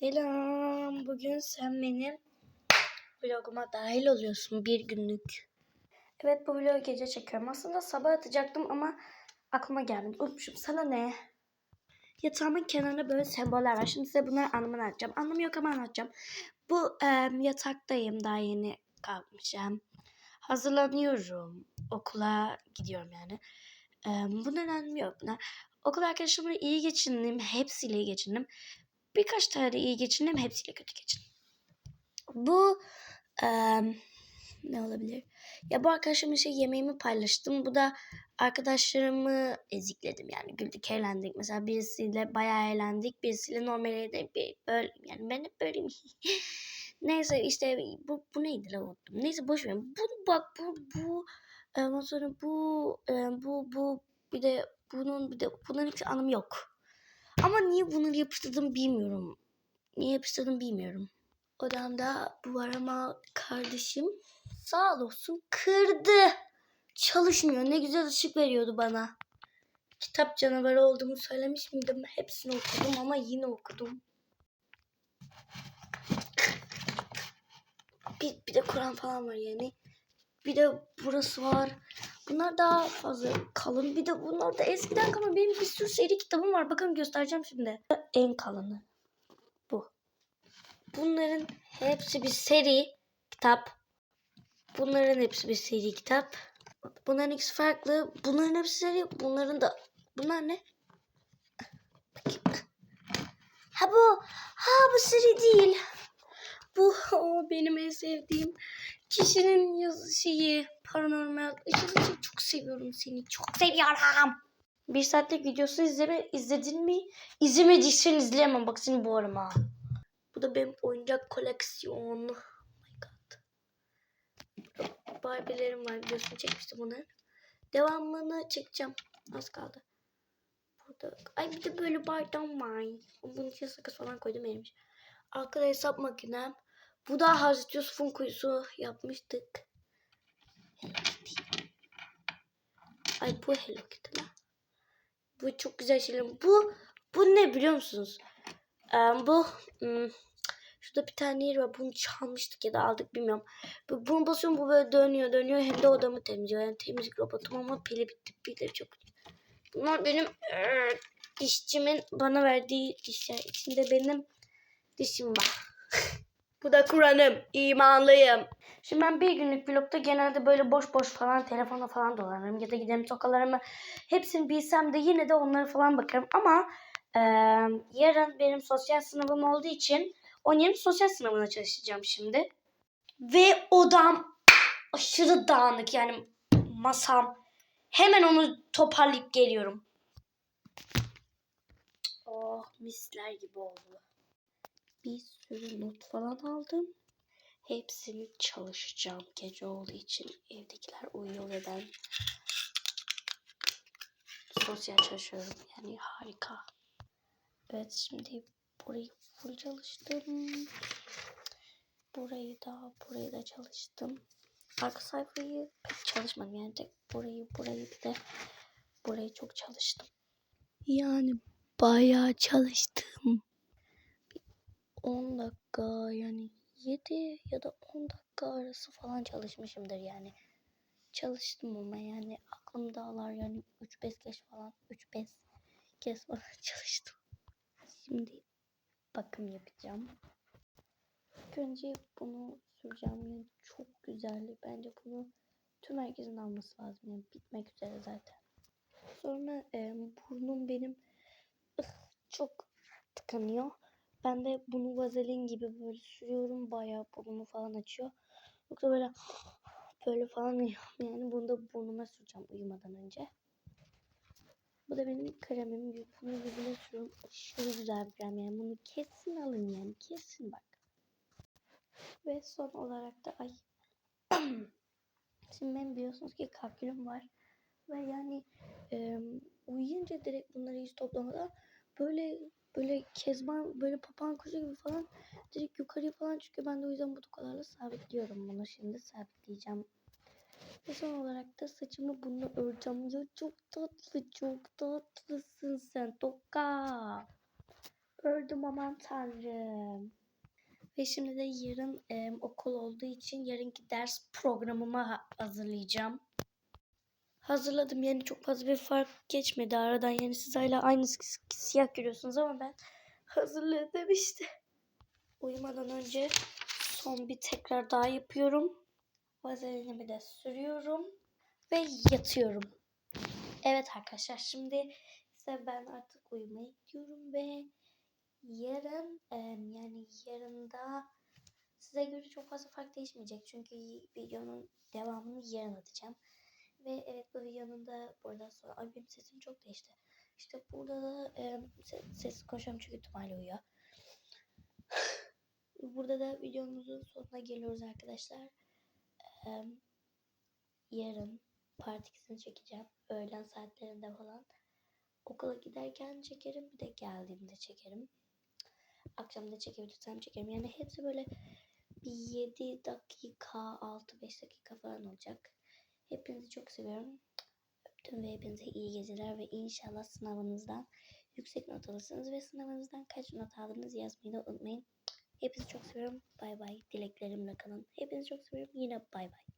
Selam. Bugün sen benim vloguma dahil oluyorsun bir günlük. Evet bu vlogu gece çekiyorum. Aslında sabah atacaktım ama aklıma gelmedi. Unutmuşum. Sana ne? Yatağımın kenarında böyle semboller var. Şimdi size bunları anlamını anlatacağım. Anlamı yok ama anlatacağım. Bu em, yataktayım. Daha yeni kalkmışım. Hazırlanıyorum. Okula gidiyorum yani. Em, bunların anlamı yok. Bunlar. Okul arkadaşlarımla iyi geçindim. Hepsiyle iyi geçindim birkaç tane iyi geçindim. Hepsiyle kötü geçindim. Bu eee, ne olabilir? Ya bu arkadaşımla şey yemeğimi paylaştım. Bu da arkadaşlarımı ezikledim yani güldük eğlendik. Mesela birisiyle bayağı eğlendik. Birisiyle normal de bir- böyle yani ben hep böyleyim. Neyse işte bu, bu neydi la unuttum. Neyse boş verin. Bu bak bu bu e, ondan sonra bu e, bu bu bir de bunun bir de bunların hiç anlamı yok. Ama niye bunları yapıştırdım bilmiyorum. Niye yapıştırdım bilmiyorum. Odamda bu var ama kardeşim sağ olsun kırdı. Çalışmıyor. Ne güzel ışık veriyordu bana. Kitap canavarı olduğumu söylemiş miydim? Hepsini okudum ama yine okudum. Bir, bir de Kur'an falan var yani. Bir de burası var. Bunlar daha fazla kalın. Bir de bunlar da eskiden kalın. Benim bir sürü seri kitabım var. Bakın göstereceğim şimdi. En kalını. Bu. Bunların hepsi bir seri kitap. Bunların hepsi bir seri kitap. Bunların ikisi farklı. Bunların hepsi seri. Bunların da... Bunlar ne? Ha bu. Ha bu seri değil. Bu o benim en sevdiğim kişinin yazı şeyi paranormal ışığı çok seviyorum seni çok seviyorum. Bir saatlik videosunu izleme, izledin mi? İzlemediysen izleyemem bak seni boğarım ha. Bu da benim oyuncak koleksiyonum. Oh my god. Barbie'lerim var videosunu çekmiştim bunların. Devamını çekeceğim. Az kaldı. Burada. Ay bir de böyle bardağım var. Bunun içine sakız falan koydum erimiş. Arkada hesap makinem. Bu da Hazreti Yusuf'un kuyusu yapmıştık. Hello Kitty. Ay bu Hello Kitty lan. Bu çok güzel şeyler. Bu bu ne biliyor musunuz? Ee, bu hmm, şurada bir tane yer var. Bunu çalmıştık ya da aldık bilmiyorum. Bu, bunu basıyorum bu böyle dönüyor dönüyor. Hem de odamı temizliyor. Yani temizlik robotum ama pili bitti. Pilleri çok Bunlar benim eee, dişçimin bana verdiği dişler. İçinde benim dişim var. Bu da Kur'an'ım. imanlıyım. Şimdi ben bir günlük vlogda genelde böyle boş boş falan telefona falan dolanırım. Ya da giderim tokalarımı hepsini bilsem de yine de onları falan bakarım. Ama eee, yarın benim sosyal sınavım olduğu için onun sosyal sınavına çalışacağım şimdi. Ve odam aşırı dağınık yani masam. Hemen onu toparlayıp geliyorum. Oh misler gibi oldu bir sürü not falan aldım. Hepsini çalışacağım gece olduğu için. Evdekiler uyuyor ve ben sosyal çalışıyorum. Yani harika. Evet şimdi burayı full çalıştım. Burayı da burayı da çalıştım. Arka sayfayı pek çalışmadım. Yani tek burayı burayı bir de burayı çok çalıştım. Yani bayağı çalıştım. 10 dakika yani 7 ya da 10 dakika arası falan çalışmışımdır yani. Çalıştım ama yani aklım dağlar yani 3-5 kez falan 3-5 kez falan çalıştım. Şimdi bakım yapacağım. İlk önce bunu süreceğim yani çok güzeldi. Bence bunu tüm herkesin alması lazım yani bitmek üzere zaten. Sonra e, burnum benim ıh, çok tıkanıyor. Ben de bunu vazelin gibi böyle sürüyorum. Bayağı burnumu falan açıyor. Yoksa böyle böyle falan yani bunu da burnuma süreceğim uyumadan önce. Bu da benim kremim. Bunu yüzüme sürüyorum. Aşırı güzel bir krem yani. Bunu kesin alın yani. Kesin bak. Ve son olarak da ay Şimdi benim biliyorsunuz ki kalkülüm var. Ve yani e, uyuyunca direkt bunları hiç toplamadan böyle böyle kezban böyle papağan kuşu gibi falan direkt yukarıya falan çıkıyor. Ben de o yüzden bu tokalarla sabitliyorum bunu. Şimdi sabitleyeceğim. Ve son olarak da saçımı bununla öreceğim. Ya çok tatlı çok tatlısın sen toka. öldüm aman tanrım. Ve şimdi de yarın e, okul olduğu için yarınki ders programımı ha- hazırlayacağım. Hazırladım yani çok fazla bir fark geçmedi aradan. Yani siz hala aynı si- siyah görüyorsunuz ama ben hazırladım işte. Uyumadan önce son bir tekrar daha yapıyorum. Vazelinimi de sürüyorum ve yatıyorum. Evet arkadaşlar şimdi ise ben artık uyumaya gidiyorum ve yarın yani yarında size göre çok fazla fark değişmeyecek. Çünkü videonun devamını yarın atacağım. Ve evet bu videonun da buradan sonra ay sesim çok değişti. İşte burada da em, se- sessiz konuşuyorum çünkü ihtimalle uyuyor. Burada da videomuzun sonuna geliyoruz arkadaşlar. Em, yarın part 2'sini çekeceğim. Öğlen saatlerinde falan. Okula giderken çekerim. Bir de geldiğimde çekerim. Akşam da çekebilirsem çekerim. Yani hepsi böyle bir 7 dakika, 6-5 dakika falan olacak. Hepinizi çok seviyorum. Öptüm ve hepinize iyi geceler ve inşallah sınavınızdan yüksek not alırsınız ve sınavınızdan kaç not aldınız yazmayı da unutmayın. Hepinizi çok seviyorum. Bay bay. Dileklerimle kalın. Hepinizi çok seviyorum. Yine bay bay.